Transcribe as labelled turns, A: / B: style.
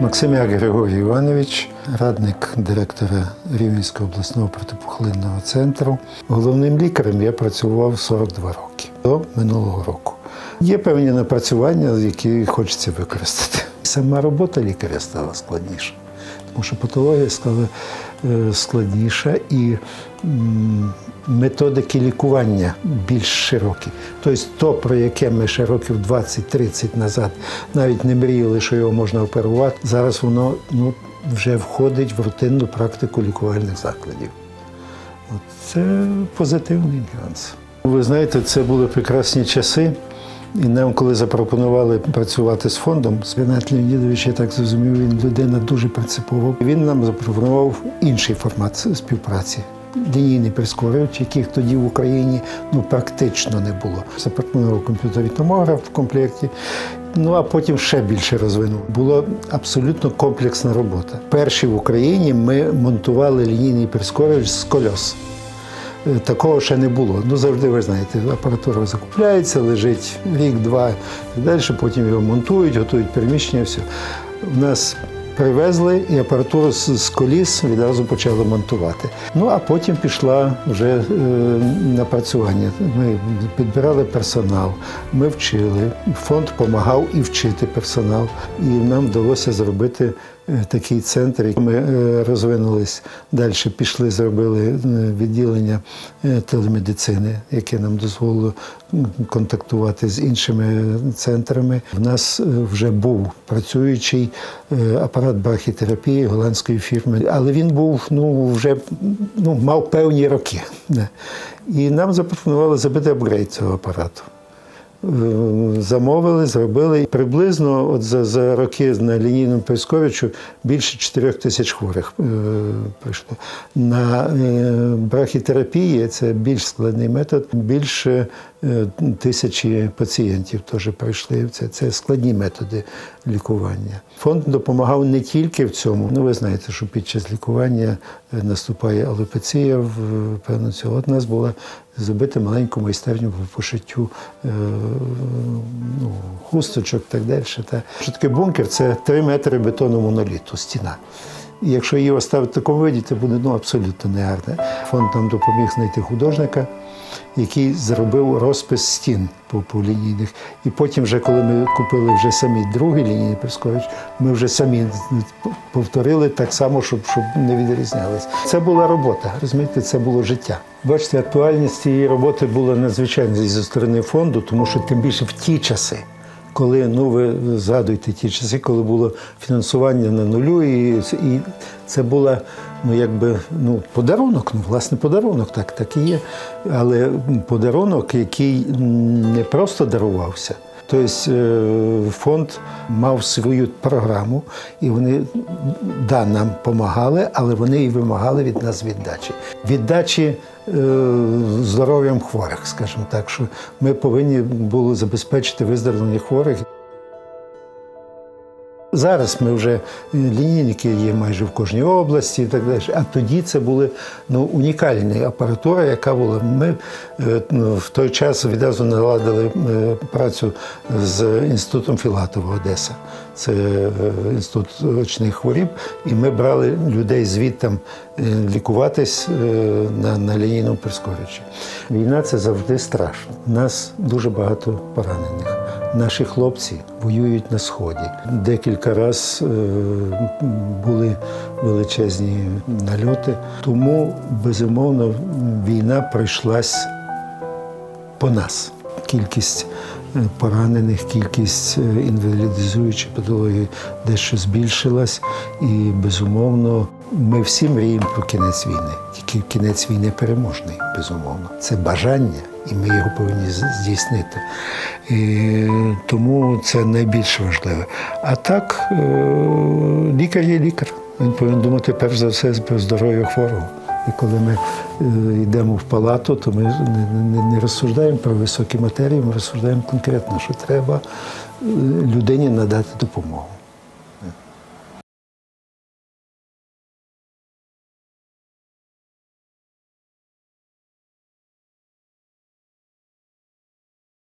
A: Максимяк Григорій Іванович, радник директора Рівненського обласного протипухлинного центру. Головним лікарем я працював 42 роки до минулого року. Є певні напрацювання, які хочеться використати. Сама робота лікаря стала складніша, тому що патологія стала е, складніша і методики лікування більш широкі. Тобто, то, про яке ми ще років 20-30 назад навіть не мріяли, що його можна оперувати, зараз воно ну, вже входить в рутинну практику лікувальних закладів. От це позитивний нюанс. Ви знаєте, це були прекрасні часи. І нам, коли запропонували працювати з фондом, Свинат Леонідович, я так зрозумів, він людина дуже принципова. Він нам запропонував інший формат співпраці. Лінійний прискорювач, яких тоді в Україні ну, практично не було. Запропонував комп'ютерний томограф в комплекті. Ну а потім ще більше розвинув. Була абсолютно комплексна робота. Перші в Україні ми монтували лінійний прискорювач з кольос. Такого ще не було. Ну завжди ви знаєте, апаратура закупляється, лежить рік-два і далі, потім його монтують, готують переміщення. Все. У нас привезли і апаратуру з, коліс відразу почали монтувати. Ну а потім пішла вже е, напрацювання. Ми підбирали персонал, ми вчили. Фонд допомагав і вчити персонал. І нам вдалося зробити такий центр. Ми е, розвинулись далі, пішли, зробили е, відділення е, телемедицини, яке нам дозволило контактувати з іншими центрами. В нас е, вже був працюючий е, апарат брахітерапії голландської фірми, але він був ну вже ну, мав певні роки. І нам запропонували зробити апгрейд цього апарату. Замовили, зробили. Приблизно от за, за роки на лінійному Песковичу більше 4 тисяч хворих е, прийшло. На е, брахітерапії це більш складний метод, більше е, тисячі пацієнтів теж прийшли. Це, це складні методи лікування. Фонд допомагав не тільки в цьому. Ну, ви знаєте, що під час лікування е, наступає алопеція в певно цього. От у нас була зробити маленьку майстерню по пошиттю е, ну, хусточок і так далі. Що таке бункер? Це 3 метри бетону моноліту, стіна. І якщо її оставити в такому виді, це буде ну, абсолютно негарне. Фонд нам допоміг знайти художника, який зробив розпис стін по, по лінійних. І потім, вже, коли ми купили вже самі другий лінійний прискорювач, ми вже самі повторили так само, щоб, щоб не відрізнялись. Це була робота, розумієте, це було життя. Бачите, актуальність цієї роботи була надзвичайна зі сторони фонду, тому що тим більше в ті часи. Коли ну ви згадуєте ті часи, коли було фінансування на нулю, і, і це була ну якби ну подарунок, ну власне подарунок, так так і є. Але подарунок, який не просто дарувався. Тобто е, фонд мав свою програму, і вони да, нам допомагали, але вони і вимагали від нас віддачі. Віддачі е, здоров'ям хворих, скажімо так, що ми повинні були забезпечити виздоровлення хворих. Зараз ми вже е, лінійники є майже в кожній області і так далі. А тоді це були ну, унікальні апаратура, яка була. Ми е, ну, в той час відразу наладили е, працю з інститутом Філатова Одеса. Це інститут очних хворіб, і ми брали людей звідтам е, лікуватись на, на лінійному прискорювачі. Війна це завжди страшно. У нас дуже багато поранених. Наші хлопці воюють на сході. Декілька разів були величезні нальоти. Тому, безумовно, війна пройшлась по нас. Кількість е, поранених, кількість е, інвалідизуючих патологій дещо збільшилась. І, безумовно, ми всі мріємо про кінець війни. Тільки кінець війни переможний, безумовно. Це бажання, і ми його повинні здійснити. І тому це найбільш важливе. А так, е, лікар є лікар. Він повинен думати перш за все про здоров'я хворого. І коли ми е, йдемо в палату, то ми не, розсуждаємо про високі матерії, ми розсуждаємо конкретно, що треба е, людині надати допомогу.